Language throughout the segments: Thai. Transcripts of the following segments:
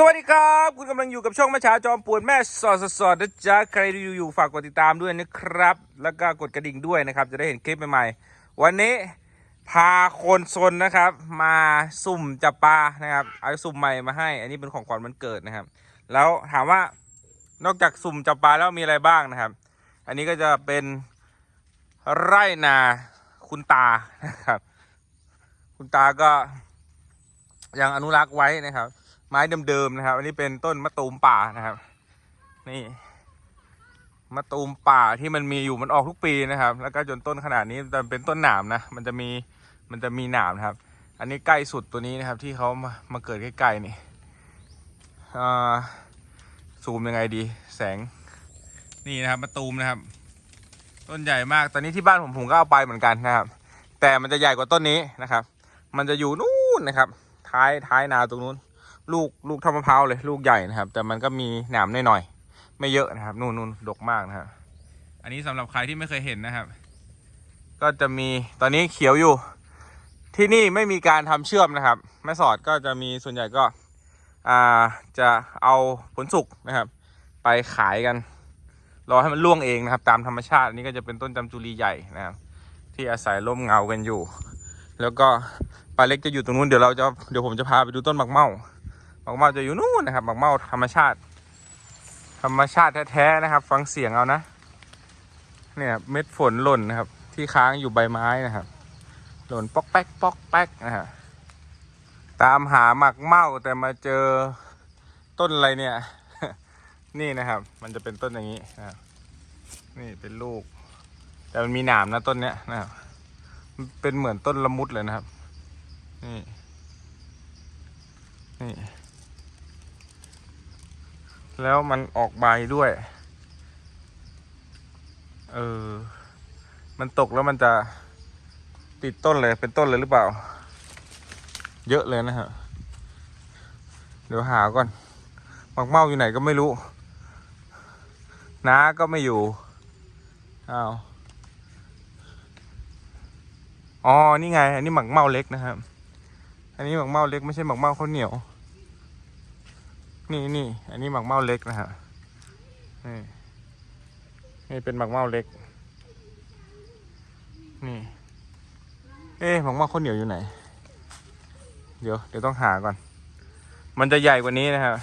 สวัสดีครับ คุณกำลังอยู่กับช่องแม่ชาจอมปวนแม่สอดสอดสอดนะจ๊ะใครที่ดูอยู่ฝากกดติดตามด้วยนะครับ แล้วก็กดกระดิ่งด้วยนะครับ จะได้เห็นคลิปใหม่ๆ วันนี้พาคนซนนะครับ มาสุ่มจับปลานะครับเอาสุ่มใหม่มาให้ อันนี้เป็นของขวัญวันเกิดนะครับ แล้วถามว่านอกจากสุ่มจับปลาแล้วมีอะไรบ้างนะครับ อันนี้ก็จะเป็นไร่นาคุณตานะครับ คุณตาก็ยังอนุรักษ์ไว้นะครับ ไม้เดิมๆนะครับ อันนี้เป็นต้นมะตูมป่านะครับ นี่มะตูมป่าที่มันมีอยู่มันออกทุกปีนะครับ แล้วก็จนต้นขนาดนี้แต่เป็นต้นหนามนะ มันจะมีมันจะมีหนามนะครับ อันนี้ใกล้สุดตัวนี้นะครับ ที่เขามามาเกิดใกล้ๆนี่อ่าซูมยังไงดี แสงนี่นะครับมะตูมนะครับ ต้นใหญ่มากตอนนี้ที่บ้านผมผมก็เอาไปเหมือนกันนะครับ แต่มันจะใหญ่กว่าต้นนี้นะครับ มันจะอยู่นู่นนะครับ ท้ายท้ายนาตรงนู้น ลูกลูกท่ามะพร้าวเลย ลูกใหญ่นะครับ แต่มันก็มีหนามหน่อยๆไม่เยอะนะครับ นู่นนู่นดกมากนะครับอันนี้สำหรับใครที่ไม่เคยเห็นนะครับ ก็จะมีตอนนี้เขียวอยู่ ที่นี่ไม่มีการทำเชื่อมนะครับแม่สอดก็จะมีส่วนใหญ่ก็อ่าจะเอาผลสุกนะครับ ไปขายกัน รอให้มันร่วงเองนะครับ ตามธรรมชาติอันนี้ก็จะเป็นต้นจำจุรีใหญ่นะครับ ที่อาศัยร่มเงากันอยู่ แล้วก็ปลาเล็กจะอยู่ตรงนู้นเดี๋ยวเราจะเดี๋ยวผมจะพาไปดูต้นหมักเมา หมักเมาจะอยู่นู่นนะครับหมักเมาธรรมชาติ ธรรมชาติแท้ๆนะครับ ฟังเสียงเอานะ เนี่ยเม็ดฝนหล่นนะครับ ที่ค้างอยู่ใบไม้นะครับ หล่นปอกแป๊กปอกแป๊กนะฮะตามหาหมักเมาแต่มาเจอต้นอะไรเนี่ย นี่นะครับ มันจะเป็นต้นอย่างนี้นะครับนี่เป็นลูก แต่มันมีหนามนะต้นเนี้ยนะครับเป็นเหมือนต้นละมุดเลยนะครับ นี่ นี่ แล้วมันออกใบด้วย เออ มันตกแล้วมันจะติดต้นเลยเป็นต้นเลยหรือเปล่า เยอะเลยนะฮะ เดี๋ยวหาก่อนหมักเมาอยู่ไหนก็ไม่รู้ น้าก็ไม่อยู่ อ้าว อ๋อ นี่ไง อันนี้หมักเมาเล็กนะครับ อันนี้หมักเมาเล็กไม่ใช่หมักเมาข้าวเหนียว นี่นี่อันนี้หมักเมาเล็กนะฮะนี่นี่เป็นหมักเมาเล็ก นี่ เอ๊ะหมักเมาข้าวเหนียวอยู่ไหน เดี๋ยวเดี๋ยวต้องหาก่อน มันจะใหญ่กว่านี้นะครับ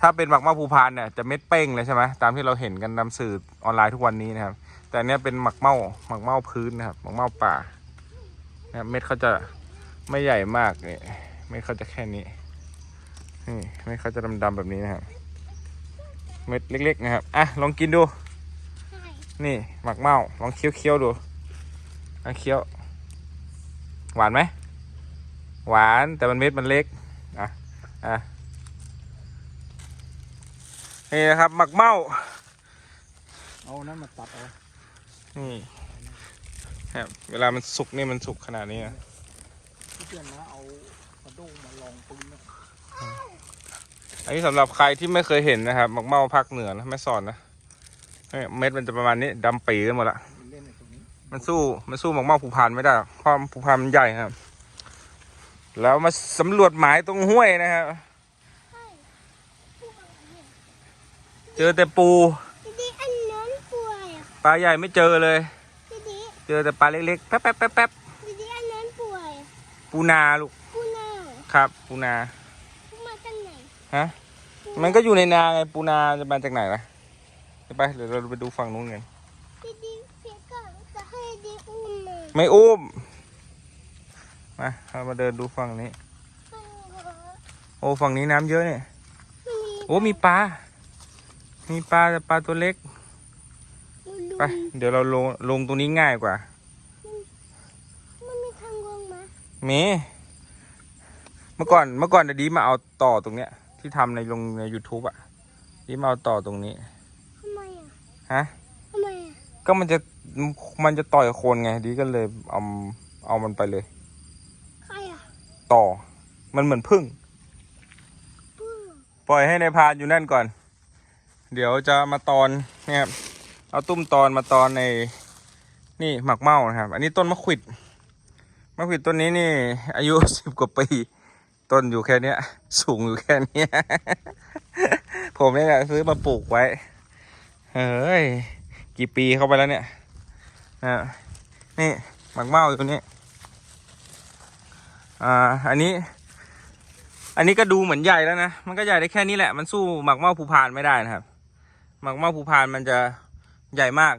ถ้าเป็นหมักเมาภูพานเนี่ยจะเม็ดเป้งเลยใช่ไหมตามที่เราเห็นกันตามสื่อออนไลน์ทุกวันนี้นะครับ แต่อันเนี้ยเป็นหมักเมาหมักเมาพื้นนะครับหมักเมาป่านะครับเม็ดเขาจะไม่ใหญ่มากเนี่ยเม็ดเขาจะแค่นี้ นี่เม็ดเขาจะดำๆแบบนี้นะครับเม็ดเล็กๆนะครับอะลองกินดู นี่หมักเมาลองเคี้ยวๆดูอะเคี้ยว หวานไหมหวานแต่มันเม็ดมันเล็กอะอะนี่นะครับหมักเมาเอานั้นมาตัดเอานี่ครับเวลามันสุกนี่มันสุกขนาดนี้นะที่เพื่อนนะเอากระด้งมาลองปืนนะ อันนี้สำหรับใครที่ไม่เคยเห็นนะครับหมักเมาภาคเหนือนะไม่สอนนะเนี่ยเม็ดมันจะประมาณนี้ดำปีกันหมดละเล่นในตรงนี้มันสู้มันสู้หมักเมาภูพานไม่ได้หรอกเพราะภูพานมันใหญ่ครับ แล้วมาสำรวจหมายตรงห้วยนะครับเจอแต่ปูทีนี้อันนั้นป่วยอะปลาใหญ่ไม่เจอเลยทีนี้เจอแต่ปลาเล็กๆแป๊บแป๊บแป๊บแป๊บทีนี้อันนั้นป่วยอะปูนาลูกผู้น่าครับ ปูนา ผู้มาจากไหน ฮะ มันก็อยู่ในนาไงปูนาจะมาจากไหนล่ะเดี๋ยวไปเดี๋ยวเราไปดูฝั่งนู้นกันทีนี้เสียก่อนจะให้ดีอุ้มมาไม่อุ้มมาเรามาเดินดูฝั่งนี้ โอ้ฝั่งนี้น้ำเยอะเนี่ยโอ้มีปลา มีปลาแต่ปลาตัวเล็ก ไป เดี๋ยวเราลงลงตรงนี้ง่ายกว่า มันมีทางลงมาเมเมื่อก่อนเมื่อก่อนเดยวดีมาเอาต่อตรงเนี้ย ที่ทำในลงใน YouTube อะดีมาเอาต่อตรงนี้ทำไมอะฮะทำไมอะก็มันจะมันจะต่อยโคนไงดีก็เลยเอาเอามันไปเลย ใครอะต่อ มันเหมือนพึ่ง ปื้อปล่อยให้ในายพรานอยู่นั่นก่อน เดี๋ยวจะมาตอนเนี่ยครับเอาตุ้มตอนมาตอนในนี่หมักเมานะครับ อันนี้ต้นมะขวิดมะขวิดต้นนี้นี่ อายุ สิบกว่าปี ต้นอยู่แค่เนี้ย สูงอยู่แค่เนี้ย ผมเนี่แหละซื้อมาปลูกไว้ เฮ้ย กี่ปีเข้าไปแล้วเนี่ยนี่หมักเมาอยู่นี้อ่าอันนี้ อันนี้ก็ดูเหมือนใหญ่แล้วนะ มันก็ใหญ่ได้แค่นี้แหละ มันสู้หมักเมาภูพานไม่ได้นะครับ หมักเมาภูพานมันจะใหญ่มาก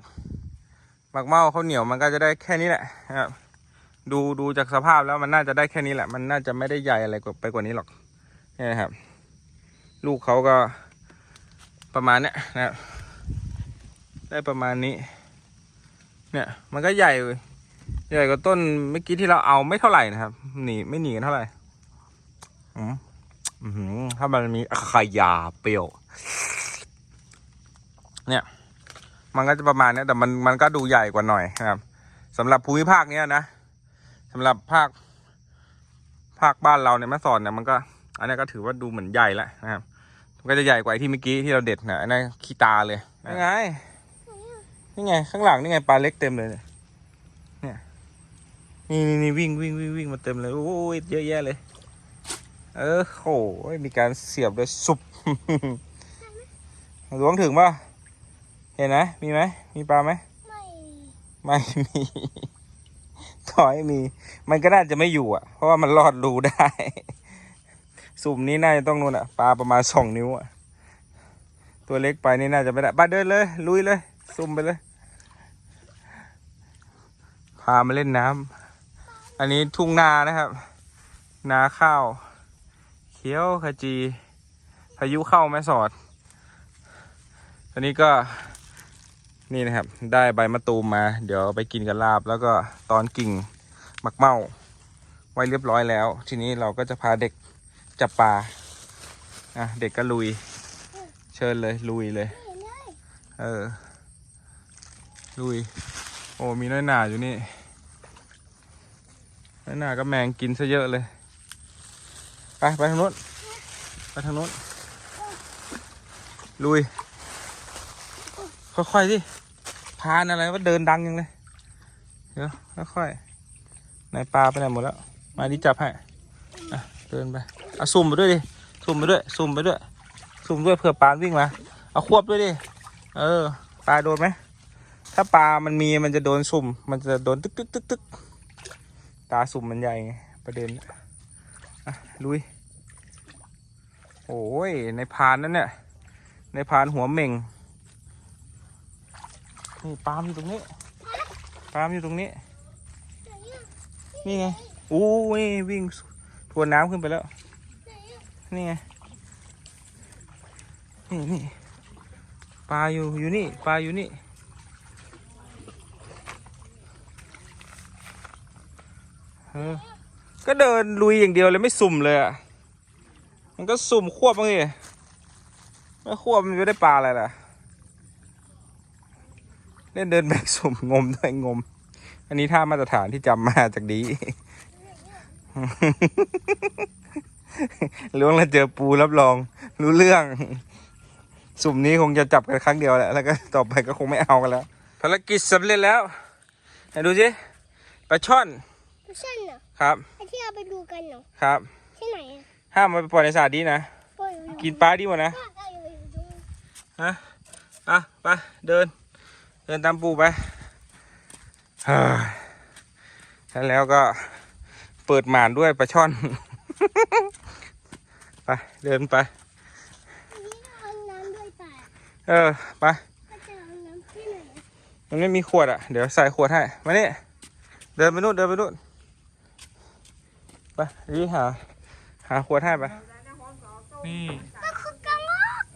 หมักเมาข้าวเหนียวมันก็จะได้แค่นี้แหละครับ ดูดูจากสภาพแล้วมันน่าจะได้แค่นี้แหละ มันน่าจะไม่ได้ใหญ่อะไรไปกว่านี้หรอกนี่นะครับ ลูกเขาก็ประมาณเนี้ยนะครับได้ประมาณนี้ เนี่ย มันก็ใหญ่เว้ยใหญ่กว่าต้นเมื่อกี้ที่เราเอาไม่เท่าไหร่นะครับหนีไม่หนีกันเท่าไหร่อืมถ้ามันมีขยาเปรี้ยว เนี่ย มันก็จะประมาณเนี้ยแต่มันมันก็ดูใหญ่กว่าหน่อยนะครับสำหรับภูมิภาคเนี้ยนะ สำหรับภาค ภาคบ้านเราเนี่ยแม่สอดเนี่ยมันก็ อันนี้ก็ถือว่าดูเหมือนใหญ่แล้วนะครับมันก็จะใหญ่กว่าไอ้ที่เมื่อกี้ที่เราเด็ดนะอันนั้นขี้ตาเลยนี่ไงนี่ไง ข้างหลังนี่ไงปลาเล็กเต็มเลยเนี่ยเนี่ยนี่นี่นี่วิ่งวิ่งวิ่งวิ่งมาเต็มเลยโอ้ยเยอะแยะเลย เออโหมีการเสียบด้วยสุบหลวงถึงป่ะเห็นไหมมีไหมมีปลาไหมไม่ไม่มี ถอยมี มันก็น่าจะไม่อยู่อะ เพราะว่ามันรอดรูได้ สุ่มนี้น่าจะต้องนู่นอะปลาประมาณสองนิ้วอะ ตัวเล็กไปนี่น่าจะไม่ได้ปลาเดินเลย ลุยเลย สุ่มไปเลย พามาเล่นน้ำอันนี้ทุ่งนานะครับ นาข้าว เขียวขจี พายุเข้าแม่สอด ตอนนี้ก็ นี่นะครับ ได้ใบมะตูมมา เดี๋ยวไปกินกับลาบ แล้วก็ตอนกิ่งหมักเมาไว้เรียบร้อยแล้ว ทีนี้เราก็จะพาเด็กจับปลาอะเด็กก็ลุย เชิญเลยลุยเลยเห็นเลย เออ ลุย โอ้มีน้อยหนาอยู่นี่น้อยหนาก็แมงกินซะเยอะเลย ไปไปทางนู้นไปทางนู้นลุย ค่อยๆสิพานอะไรว่าเดินดังยังเลยเดี๋ยวค่อยๆไหนปลาไปไหนหมดแล้ว มาดิจับให้อะเดินไปเอาซุ่มไปด้วยดิซุ่มไปด้วยซุ่มไปด้วยซุ่มด้วยเผื่อปลาวิ่งมาเอาควบด้วยดิเออปลาโดนไหมถ้าปลามันมีมันจะโดนสุ่ม มันจะโดนตึกตึกตึกตึกตาสุ่มมันใหญ่ไงประเด็นอะลุยโอ้ยในพานนั่นเนี่ยในพานหัวเหม่ง นี่ปลาล์มอยู่ตรงนี้ปลาล์มอยู่ตรงนี้ นี่ไงอู้นี่วิ่งทวนน้ำขึ้นไปแล้ว นี่ไง นี่นี่ปลาอยู่อยู่นี่ปลาอยู่นี่ เออ ก็เดินลุยอย่างเดียวเลยไม่สุ่มเลยอะ มันก็สุ่มควบบ้างดิไม่ควบมันจะได้ปลาอะไรล่ะเล่นเดินแบกสุ่มงมด้วยงม อันนี้ท่ามาตรฐานที่จำมาจากดีล้วงแล้วเจอปูรับรอง รู้เรื่อง สุ่มนี้คงจะจับกันครั้งเดียวแหละแล้วก็ต่อไปก็คงไม่เอากันแล้วภารกิจสำเร็จแล้วไหนดูสิปลาช่อนไม่ใช่เหรอครับไอที่เราไปดูกันเหรอครับที่ไหนอะห้ามมาไปปล่อยในสระดีนะปล่อยอยู่กินปลาดีหมดนะปล่อยอยู่ตรงฮะอะไปเดิน เดินตามปูไปเฮ้ยแล้วแล้วก็เปิดหมานด้วยปลาช่อน ไปเดินไปนี้เอาน้ำด้วยป่ะเออไปก็จะเอาน้ำที่ไหนอะมันไม่มีขวดอะ เดี๋ยวใส่ขวดให้ มานี่เดินไปนู่นเดินไปนู่นไปรีบหา หาขวดให้ไป นี่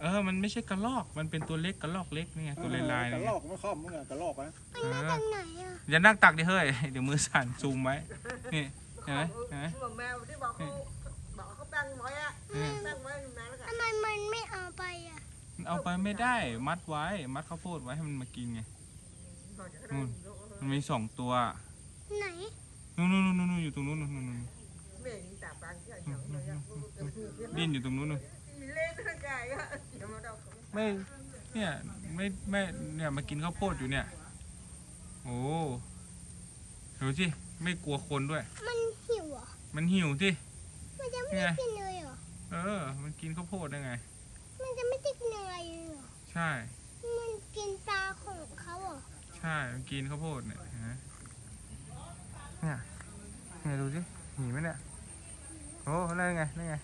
เออ มันไม่ใช่กระลอก มันเป็นตัวเล็กกระลอกเล็กนี่ไงตัวลายลายกระลอกไม่คล่อมมึงอะกระลอกนะมันมาจากไหนอะอย่านั่งตักดิเฮ้ย เดี๋ยวมือสั่นซูมไว้ นี่เห็นไหมเห็นไหมบอกแมวที่บอกเขาบอกเขาแป้งไว้อะอืมแป้งไว้อยู่นานแล้วกันทำไมมันไม่เอาไปอะมันเอาไปไม่ได้ มัดไว้ มัดข้าวโพดไว้ให้มันมากินไงนู่นมันมีสองตัว ไหน นู่นนู่นนู่นนู่นอยู่ตรงนู้นนู่นนู่นนู่นเม่งตาปางเฉยๆเลยอะดิ้นอยู่ตรงนู้นนู่นเล่นร่าง กายอะเดี๋ยวมาเดาเขาไม่เนี่ยไม่ไม่เนี่ยมากินข้าวโพดอยู่เนี่ย โอ้ดูสิไม่กลัวคนด้วย มันหิวเหรอะมันหิวสิไหนมันจะไม่ได้กินเลยเหรอเออ มันกินข้าวโพดได้ไง มันจะไม่ได้กินอะไรเลยเหรอใช่ มันกินปลาของเขาเหรอใช่มันกินข้าวโพดเนี่ยเห็นไหมเนี่ยเนี่ยดูสิหนีไหมเนี่ยโอ้นั่นไงนั่นไง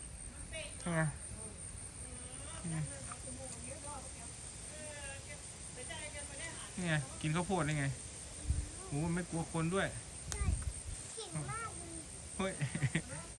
นั่นไง นี่ไงนี่ไงกินข้าวโพดได้ไงโอ้ไม่กลัวคนด้วยเก่งมากเลย เฮ้ย